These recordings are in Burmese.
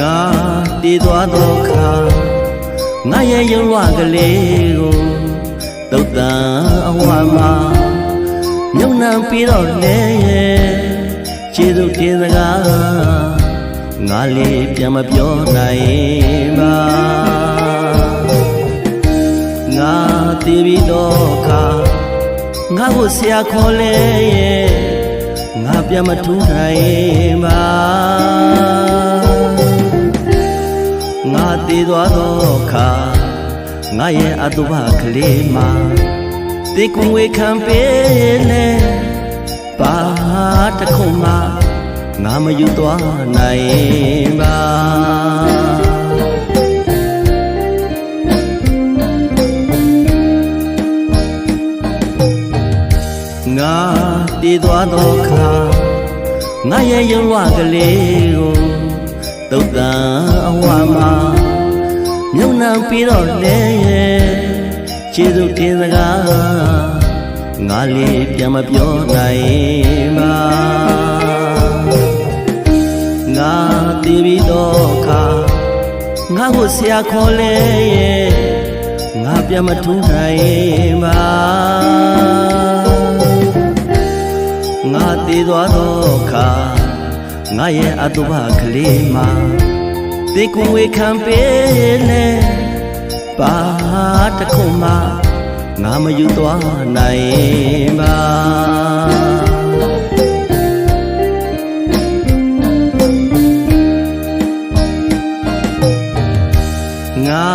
ငါတည်သွားသောခါငါရဲ့ရုပ်ဝကလေးကိုတုတ်တန်အဝမှာမြုံနှံပြီးတော့လဲရဲ့ခြေစုပ်တင်စကားငါလေးပြန်မပြောနိုင်ပါငါတည်ပြီးတော့ခါငါကိုဆရာခေါ်လဲရဲ့ငါပြန်မထူးနိုင်ပါ ငါတည်သွားသောအခါငါရဲ့အတုပကလေးမှာတေကွန်ဝေခံပေးလေဘာတစ်ခုမှငါမယူသွားနိုင်ပါငါတည်သွားသောအခါငါရဲ့ရုံဝကလေး မြုံနှံပြီးတော့လေကျေးဇူးတင်စကားငါလေးပြန်မပြောနိုင်ပါငါတည်ပြီးတော့ခါငါကိုဆရာခေါ်လေငါပြန်မထူးနိုင်ပါငါတည်သွားတော့ခါငါရဲ့အတုပကလေးမှာတေကွန်ဝေခံပေးလေ ဘာတစ်ခုမှငါမယူသွားနိုင်ပါငါ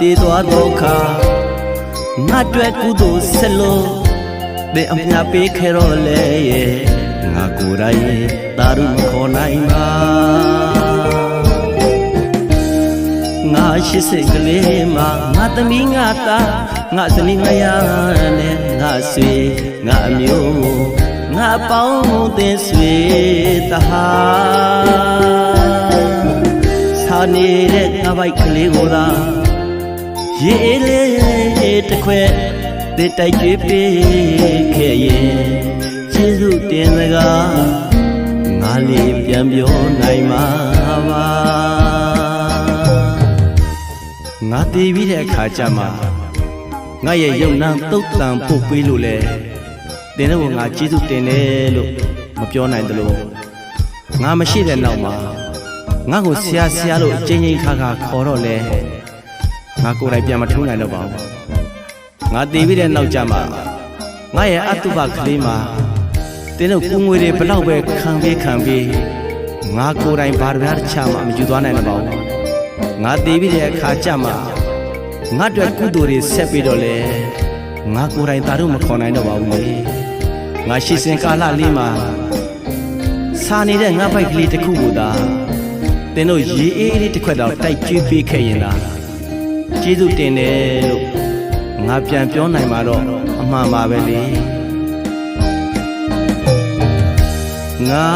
တည်သွားတော့ခါငါတွေ့ကုသိုလ်ဆက်လို့တဲ့အမြပေးခဲ့တော့လေရဲ့ငါကိုယ်တိုင်တာရုမခေါ်နိုင်ပါ ရှိစိတ်ကလေးမှာငါသမီးငါသားငါဇနီးမယားနဲ့ငါဆွေငါအမျိုးငါပေါင်းသင်ဆွေတဟာစာနေတဲ့ငါဘိုက်ကလေးကိုသာရေးလေးတစ်ခွဲတစ်တိုက်ကြွေးပေးခဲ့ရင်ကျေးဇူးတင်စကားငါလေးပြန်ပြောနိုင်မှာပါ ငါတည်ပြီးတဲ့အခါကျမှငါရဲ့ယုံနာတုတ်တန်ပုတ်ပေးလို့လေတင်းတော့ငါကျေးဇူးတင်တယ်လို့မပြောနိုင်သလိုငါမရှိတဲ့နောက်မှာငါ့ကိုဆရာဆရာလို့အချင်းချင်းခါခါခေါ်တော့လေငါကိုယ်တိုင်ပြန်မထုံးနိုင်တော့ပါဘူးငါတည်ပြီးတဲ့နောက်ကျမှငါရဲ့အတုပကလေးမှာတင်းတို့ကိုငွေတွေဘလောက်ပဲခံပေးခံပေးငါကိုယ်တိုင်ဘာတစ်ပြားတစ်ချမှမယူသွားနိုင်တော့ပါဘူး ငါတည်ပြီးတဲ့အခါကျမှငါတို့ကုသိုလ်တွေဆက်ပြီးတော့လေငါကိုယ်တိုင်သာတို့မခေါ်နိုင်တော့ပါဘူးလေငါရှိစင်ကာလလေးမှာစာနေတဲ့ငါပိုက်ကလေးတစ်ခုကိုသာတင်းတို့ရေအေးလေးတစ်ခွက်တော့တိုက်ကျွေးပေးခဲ့ရင်လားကျေးဇူးတင်တယ်လို့ငါပြန်ပြောနိုင်မှာတော့အမှန်ပါပဲလေငါ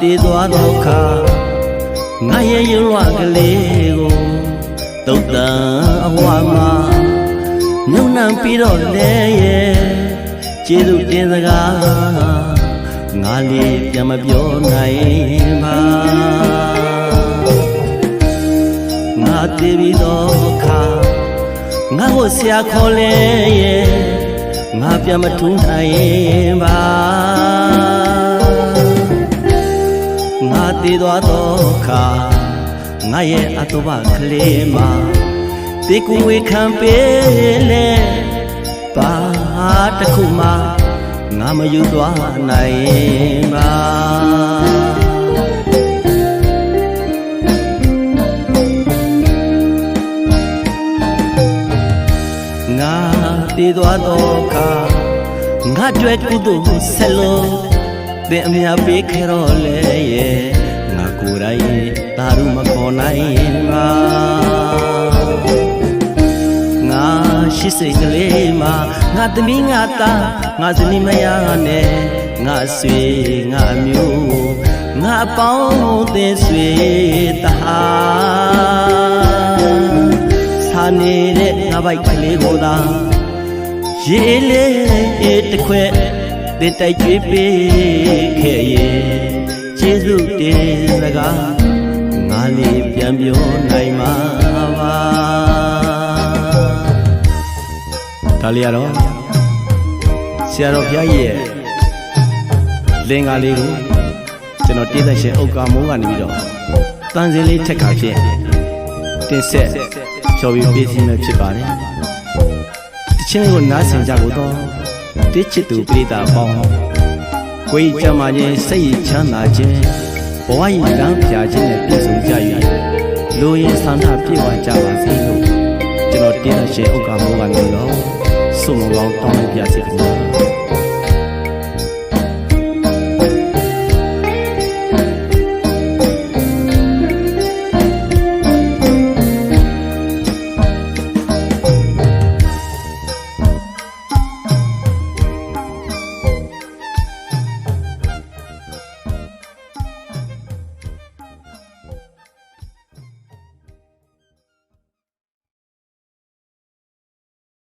တည်သွားတော့ခါ ငါရဲ့ရုံဝကလေးကိုတုတ်တန်အဝါမှာမြုံနှံပြီးတော့လေရဲ့ကျေးဇူးတင်စကားငါလေးပြန်မပြောနိုင်ပါငါတည်ပြီးတော့ခါငါကိုဆရာခေါ်လေရဲ့ငါပြန်မထူးနိုင်ပါငါ တည်သွားတော့ခါငါရဲ့အတုပကလေးမှာတေကူဝေခံပေးလေဘာတစ်ခုမှငါမယူသွားနိုင်ပါငါတည်သွားတော့ခါငါတွေ့ကုသိုလ်ဆက်လို့တဲ့အမြပေးခဲ့တော့လေရဲ့ စိတ်ကလေးမှာငါသမီးငါသားငါဇနီးမယားနဲ့ငါဆွေငါမျိုးငါအပေါင်းသင်ဆွေတဟာစာနေတဲ့ငါဘိုက်ကလေးကိုသာရေးလေးတစ်ခွဲတင်တိုက်ကြွေးပေးခဲ့ရဲ့ကျေးဇူးတင်စကားငါလေးပြန်ပြောနိုင်မှာပါ ဒါလေးကတော့ဆရာတော်ဘုရားကြီးရဲ့လင်္ကာလေးကိုကျွန်တော်တည်သက်ရှင်ဥက္ကာမိုးကနေပြီးတော့တန်စင်လေးထက်ခါဖြင့်တင်ဆက်ဖြော်ပြီးပေးစီမယ်ဖြစ်ပါတယ်တချင်းလေးကိုနားဆင်ကြလို့တော့တိချစ်သူပိဋကပေါင်းကိုယ်ကြမှာခြင်းစိတ်ချမ်းသာခြင်းဘဝရည်လမ်းဖြာခြင်းနဲ့ပြည့်စုံကြ၍လူရင်ဆန္ဒပြည့်ဝကြပါစေလို့ကျွန်တော်တည်သက်ရှင်ဥက္ကာမိုးကနေပြီးတော့ ဆုမကောင်း